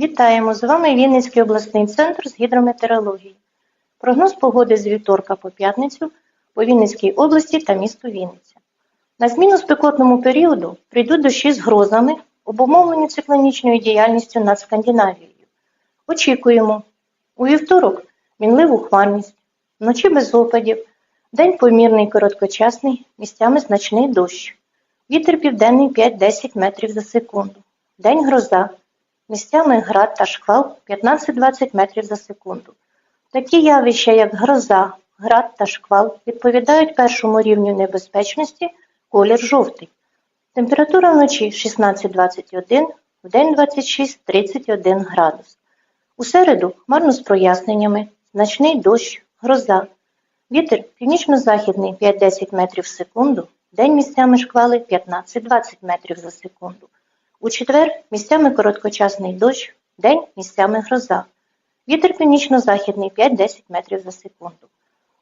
Вітаємо! З вами Вінницький обласний центр з гідрометеорології. Прогноз погоди з вівторка по п'ятницю по Вінницькій області та місту Вінниця. На зміну спекотному періоду прийдуть дощі з грозами, обумовлені циклонічною діяльністю над Скандинавією. Очікуємо у вівторок мінливу хмарність, вночі без опадів, день помірний короткочасний, місцями значний дощ. Вітер південний 5-10 метрів за секунду. День гроза. Місцями град та шквал 15-20 метрів за секунду. Такі явища, як гроза, град та шквал, відповідають першому рівню небезпечності колір жовтий. Температура вночі 16-21, вдень 26-31 градус. У середу хмарно з проясненнями, значний дощ, гроза. Вітер північно-західний 5-10 метрів в секунду, день місцями шквали 15-20 метрів за секунду. У четвер місцями короткочасний дощ, день місцями гроза. Вітер північно-західний 5-10 метрів за секунду.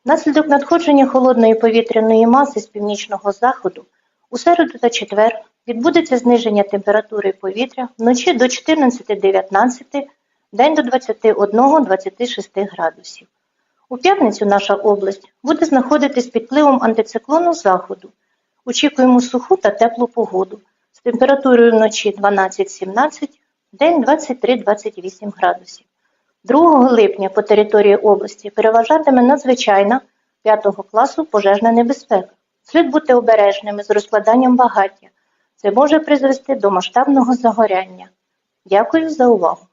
Внаслідок надходження холодної повітряної маси з північного заходу у середу та четвер відбудеться зниження температури повітря вночі до 14-19, день до 21-26 градусів. У п'ятницю наша область буде знаходитись під впливом антициклону заходу. Очікуємо суху та теплу погоду з температурою вночі 12-17, день 23-28 градусів. 2 липня по території області переважатиме надзвичайна 5 класу пожежна небезпека. Слід бути обережними з розкладанням багаття. Це може призвести до масштабного загоряння. Дякую за увагу!